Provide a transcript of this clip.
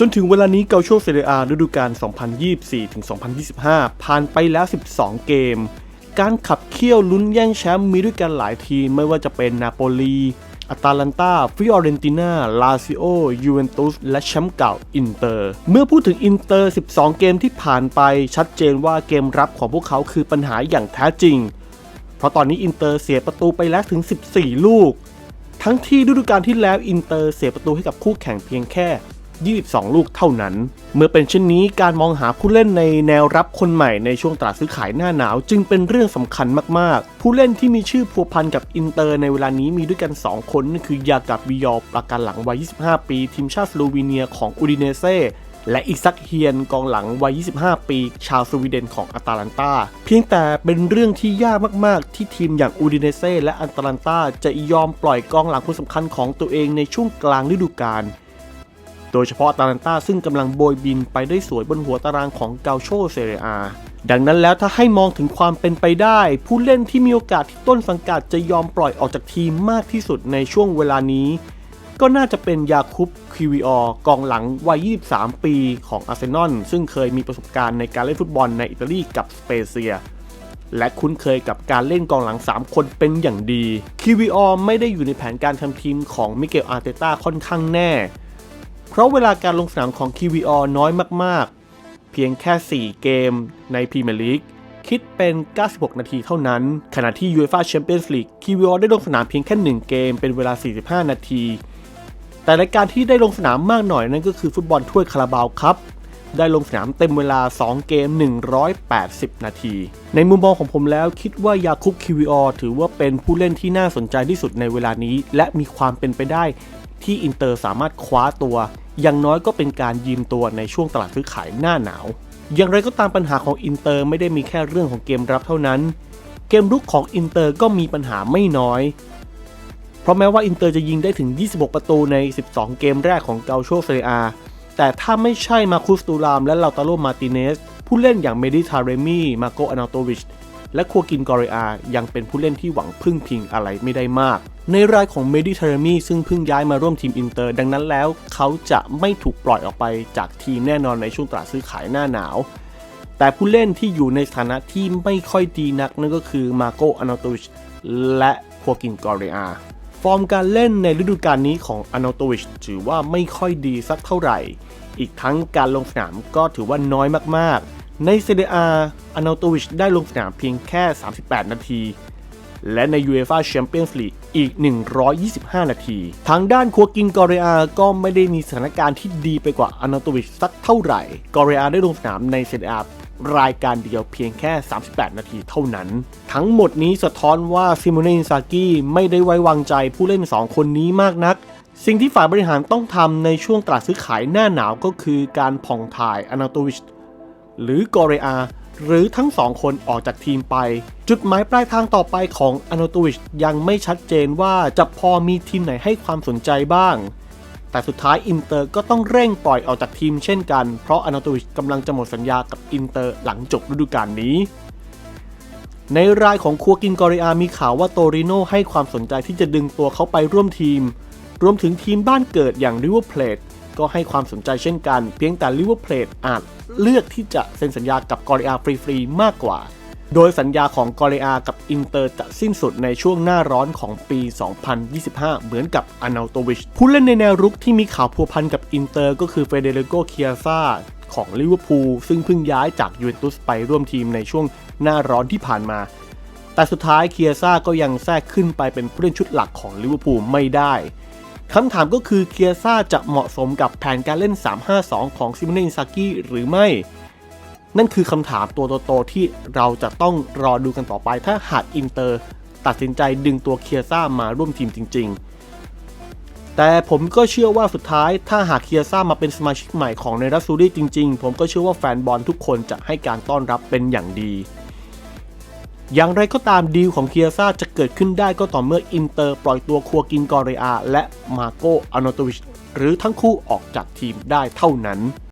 จนถึงเวลานี้เกาโชเซเรียฤดูกาล 2024-2025 ผ่านไปแล้ว 12 เกม การขับเคี่ยวลุ้นแย่งแชมป์มีด้วยกันหลายทีม ไม่ว่าจะเป็นนาโปลีอาตาลันตาฟิออเรนตินาลาซิโอ ยูเวนตุส และแชมป์เก่า อินเตอร์ เมื่อพูดถึงอินเตอร์ 12 เกมที่ผ่านไป ชัดเจนว่าเกมรับของพวกเขาคือปัญหาอย่างแท้จริง เพราะตอนนี้อินเตอร์เสียประตูไปแล้วถึง 14 ลูก ทั้งที่ฤดูกาลที่แล้วอินเตอร์เสียประตูให้กับคู่แข่งเพียงแค่ 22 ลูกเท่านั้น เมื่อเป็นเช่นนี้การมองหาผู้เล่นในแนวรับคนใหม่ในช่วงตลาดซื้อขายหน้าหนาว จึงเป็นเรื่องสำคัญมากๆ ผู้เล่นที่มีชื่อพัวพันกับอินเตอร์ในเวลานี้มีด้วยกัน 2 คนนั่นคือยากับวิยอร์ประกันหลังวัย 25 ปี ทีมชาติสโลวีเนียของอูดิเนเซและอีกซักเฮียนกองหลังวัย 25 ปี ชาวสวีเดนของอาตาลันตา เพียงแต่เป็นเรื่องที่ยากมาก ๆ ที่ทีมอย่างอูดิเนเซ่และอัตาลันตาจะยอมปล่อยกองหลังคนสำคัญของตัวเองในช่วงกลางฤดูกาล โดยเฉพาะตาลันตาซึ่งกำลังโบยบินไปได้สวยบนหัวตารางของเกาโชเซเรียอาดังนั้นแล้วถ้าให้มองถึงความเป็นไปได้ ผู้เล่นที่มีโอกาสที่ต้นสังกัดจะยอมปล่อยออกจากทีมมากที่สุดในช่วงเวลานี้ ก็น่าจะเป็นยาคุปคิวิออกองหลังวัย 23 ปีของอาร์เซนอลซึ่งเคยมีประสบการณ์ในการเล่นฟุตบอลในอิตาลีกับสเปเซียและคุ้นเคยกับการเล่นกองหลัง 3 คนเป็นอย่างดีคิวิอไม่ได้อยู่ในแผนการทำทีมของมิเกลอาร์เตต้าค่อนข้างแน่ เพราะเวลาการลงสนามของคิวิอน้อยมากๆ เพียงแค่ 4 เกมในพรีเมียร์ลีกคิดเป็น 96 นาทีเท่านั้น ขณะที่ UEFA Champions League คิวิอได้ลงสนามเพียงแค่ 1 เกมเป็นเวลา 45 นาที แต่รายการที่ได้ลงสนามมากหน่อยนั่นก็คือฟุตบอลถ้วยคาราบาวครับได้ลงสนามเต็มเวลา 2 เกม 180 นาที ในมุมมองของผมแล้วคิดว่ายาคุปคิวิอถือว่าเป็นผู้เล่นที่น่าสนใจที่สุดในเวลานี้ และมีความเป็นไปได้ ที่อินเตอร์สามารถคว้าตัวอย่างน้อยก็เป็นการยืมตัวในช่วงตลาดซื้อขายหน้าหนาว อย่างไรก็ตามปัญหาของอินเตอร์ไม่ได้มีแค่เรื่องของเกมรับเท่านั้น เกมรุกของอินเตอร์ก็มีปัญหาไม่น้อย เพราะแม้ว่าอินเตอร์จะยิงได้ถึง 26 ประตูใน 12 เกมแรกของเกาโชเซเรียอา แต่ถ้าไม่ใช่มาคุสตูราม และลาตาโรมาติเนส ผู้เล่นอย่างเมดิทาเรมีมาโกอนาโตวิช และคัวกินกอริอายังเป็นผู้เล่นที่หวังพึ่งพิงอะไรไม่ได้มาก ในรายของเมดิทาเรมีซึ่งเพิ่งย้ายมาร่วมทีมอินเตอร์ ดังนั้นแล้วเขาจะไม่ถูกปล่อยออกไปจากทีมแน่นอนในช่วงตลาดซื้อขายหน้าหนาว แต่ผู้เล่นที่อยู่ในสถานะที่ไม่ค่อยดีนักนั่นก็คือมาโกอนาตวิชและคัวกินกอริอาฟอร์มการเล่นในฤดูกาลนี้ของอนาตวิชถือว่าไม่ค่อยดีสักเท่าไหร่ อีกทั้งการลงสนามก็ถือว่าน้อยมากๆ ในเซเรียอาอนาตวิชได้ลงสนามเพียงแค่ 38 นาที และใน UEFA Champions League อีก 125 นาที ทางด้านคัวกินกอริอาก็ไม่ได้มีสถานการณ์ที่ดีไปกว่าอนาโตวิชสักเท่าไหร่ กอริอาได้ลงสนามในเซเรียรายการเดียวเพียงแค่ 38 นาทีเท่านั้น ทั้งหมดนี้สะท้อนว่าซิโมเนอินซากิไม่ได้ไว้วางใจผู้เล่น 2 คนนี้มากนัก สิ่งที่ฝ่ายบริหารต้องทำในช่วงตลาดซื้อขายหน้าหนาวก็คือการผ่องถ่ายอนาโตวิชหรือกอริอา หรือทั้งสองคนออกจากทีมไป จุดหมายปลายทางต่อไปของอนโตวิชยังไม่ชัดเจนว่าจะพอมีทีมไหนให้ความสนใจบ้าง แต่สุดท้ายอินเตอร์ก็ต้องเร่งปล่อยออกจากทีมเช่นกัน เพราะอนโตวิชกำลังจะหมดสัญญากับอินเตอร์หลังจบฤดูกาลนี้ ในรายของคัวกินกอริอามีข่าวว่าโตริโนให้ความสนใจที่จะดึงตัวเขาไปร่วมทีม รวมถึงทีมบ้านเกิดอย่างริเวอร์เพลท ก็ให้ความสนใจเช่นกัน เพียงแต่ริเวอร์เพลทอาจเลือกที่จะเซ็นสัญญากับกอริอาฟรีๆมากกว่า โดยสัญญาของกอริอากับอินเตอร์จะสิ้นสุดในช่วงหน้าร้อนของปี 2025 เหมือนกับอานาโตวิช ผู้เล่นในแนวรุกที่มีข่าวพัวพันกับอินเตอร์ ก็คือเฟเดริโกเคียซาของลิเวอร์พูลซึ่งเพิ่งย้ายจากยูเวนตุสไปร่วมทีมในช่วงหน้าร้อนที่ผ่านมา แต่สุดท้ายเคียซ่าก็ยังแทรกขึ้นไปเป็นผู้เล่นชุดหลักของลิเวอร์พูลไม่ได้ คำถามก็คือเคียซ่าจะเหมาะสมกับแผนการเล่น 3-5-2 ของซิมเนอินซากิหรือไม่ นั่นคือคำถามตัวโตๆที่เราจะต้องรอดูกันต่อไปถ้าหากอินเตอร์ ตัดสินใจดึงตัวเคียซ่ามาร่วมทีมจริง ๆ แต่ผมก็เชื่อว่าสุดท้ายถ้าหากเคียซ่ามาเป็นสมาชิกใหม่ของในรัสซูรี่จริง ๆ ผมก็เชื่อว่าแฟนบอลทุกคนจะให้การต้อนรับเป็นอย่างดี อย่างไรก็ตามดีลของเคียซ่าจะเกิดขึ้นได้ก็ต่อเมื่ออินเตอร์ปล่อยตัวครัวกินกอริอาและมาโกอาโนโตวิชหรือทั้งคู่ออกจากทีมได้เท่านั้น